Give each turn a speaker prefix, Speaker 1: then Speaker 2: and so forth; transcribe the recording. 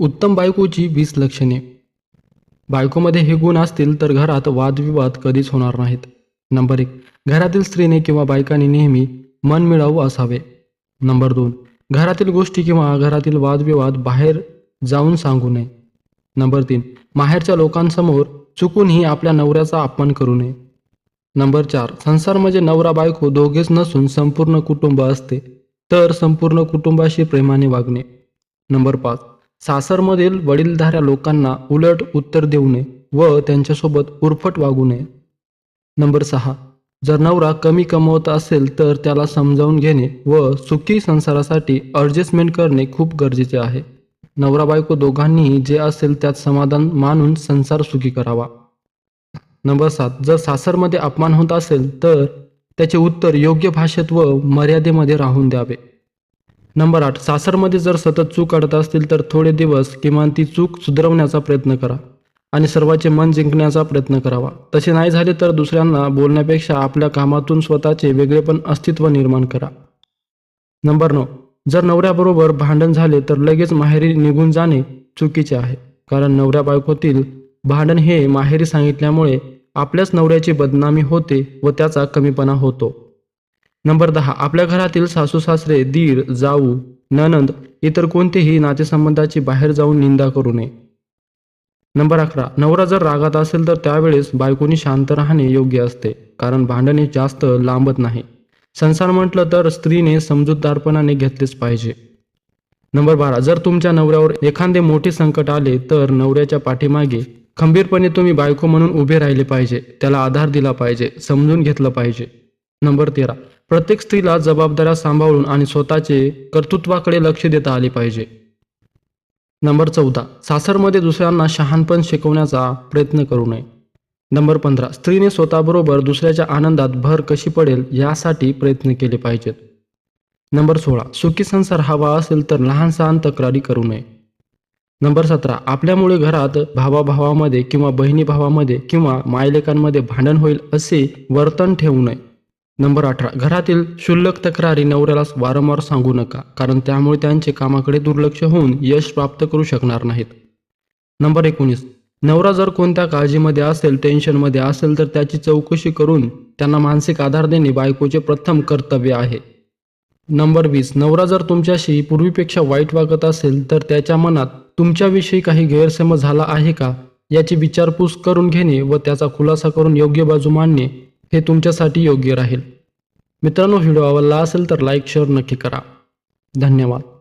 Speaker 1: उत्तम बायकोची वीस लक्षणे. बायकोमध्ये हे गुण असतील तर घरात वादविवाद कधीच होणार नाहीत. नंबर एक घरातील स्त्रीने किंवा बायकाने नेहमी मनमिळावू असावे. नंबर दोन घरातील गोष्टी किंवा घरातील वादविवाद बाहेर जाऊन सांगू नये. नंबर तीन माहेरच्या लोकांसमोर चुकूनही आपल्या नवऱ्याचा अपमान करू नये. नंबर चार संसार म्हणजे नवरा बायको दोघेच नसून संपूर्ण कुटुंब असते तर संपूर्ण कुटुंबाशी प्रेमाने वागणे. नंबर पाच सासरमधील वडीलधाऱ्या लोकांना उलट उत्तर देऊ नये व त्यांच्यासोबत उरफट वागू नये. नंबर सहा. जर नवरा कमी कमवत असेल तर त्याला समजावून घेणे व सुखी संसारासाठी ॲडजस्टमेंट करणे खूप गरजेचे आहे. नवरा बायको दोघांनीही जे असेल त्यात समाधान मानून संसार सुखी करावा. नंबर सात. जर सासरमध्ये अपमान होत असेल तर त्याचे उत्तर योग्य भाषेत व मर्यादेमध्ये राहून द्यावे. नंबर आठ सासरमध्ये जर सतत चूक काढत असतील तर थोडे दिवस किमान ती चूक सुधारवण्याचा प्रयत्न करा आणि सर्वांचे मन जिंकण्याचा प्रयत्न करावा. तसे नाही झाले तर दुसऱ्यांना बोलण्यापेक्षा आपल्या कामातून स्वतःचे वेगळेपण अस्तित्व निर्माण करा. नंबर नऊ जर नवऱ्याबरोबर भांडण झाले तर लगेच माहेरी निघून जाणे चुकीचे आहे. कारण नवऱ्या बायकोतील भांडण हे माहेरी सांगितल्यामुळे आपल्याच नवऱ्याची बदनामी होते व त्याचा कमीपणा होतो. नंबर दहा आपल्या घरातील सासू सासरे दीर जाऊ ननंद इतर कोणतेही नातेसंबंधाची बाहेर जाऊन निंदा करू नये. नंबर अकरा नवरा जर रागात असेल तर त्यावेळेस बायकोनी शांत राहणे योग्य असते कारण भांडणे जास्त लांबत नाही. संसार म्हटलं तर स्त्रीने समजूतदारपणाने घेतलेच पाहिजे. नंबर बारा जर तुमच्या नवऱ्यावर एखादे मोठे संकट आले तर नवऱ्याच्या पाठीमागे खंबीरपणे तुम्ही बायको म्हणून उभे राहिले पाहिजे त्याला आधार दिला पाहिजे समजून घेतलं पाहिजे. नंबर तेरा. प्रत्येक स्त्रीला जबाबदाऱ्या सांभाळून आणि स्वतःचे कर्तृत्वाकडे लक्ष देता आले पाहिजे. नंबर चौदा. सासरमध्ये दुसऱ्यांना शहाणपण शिकवण्याचा प्रयत्न करू नये. नंबर पंधरा. स्त्रीने स्वतःबरोबर दुसऱ्याच्या आनंदात भर कशी पडेल यासाठी प्रयत्न केले पाहिजेत. नंबर सोळा. सुखी संसार हवा असेल तर लहान सहान तक्रारी करू नये. नंबर सतरा. आपल्यामुळे घरात भावाभावामध्ये किंवा बहिणी भावामध्ये किंवा मायलेकांमध्ये भांडण होईल असे वर्तन ठेवू नये. नंबर अठरा घरातील क्षुल्लक तक्रारी नवऱ्याला वारंवार सांगू नका कारण त्यामुळे त्यांचे कामाकडे दुर्लक्ष होऊन यश प्राप्त करू शकणार नाहीत. नंबर एकोणीस नवरा जर कोणत्या काळजीमध्ये असेल टेन्शनमध्ये असेल तर त्याची चौकशी करून त्यांना मानसिक आधार देणे बायकोचे प्रथम कर्तव्य आहे. नंबर वीस नवरा जर तुमच्याशी पूर्वीपेक्षा वाईट वागत असेल तर त्याच्या मनात तुमच्याविषयी काही गैरसमज झाला आहे का? याची विचारपूस करून घेणे व त्याचा खुलासा करून योग्य बाजू मांडणे हे तुमच्यासाठी योग्य राहील. मित्रांनो व्हिडिओ आवडला असेल तर लाईक शेअर नक्की करा. धन्यवाद.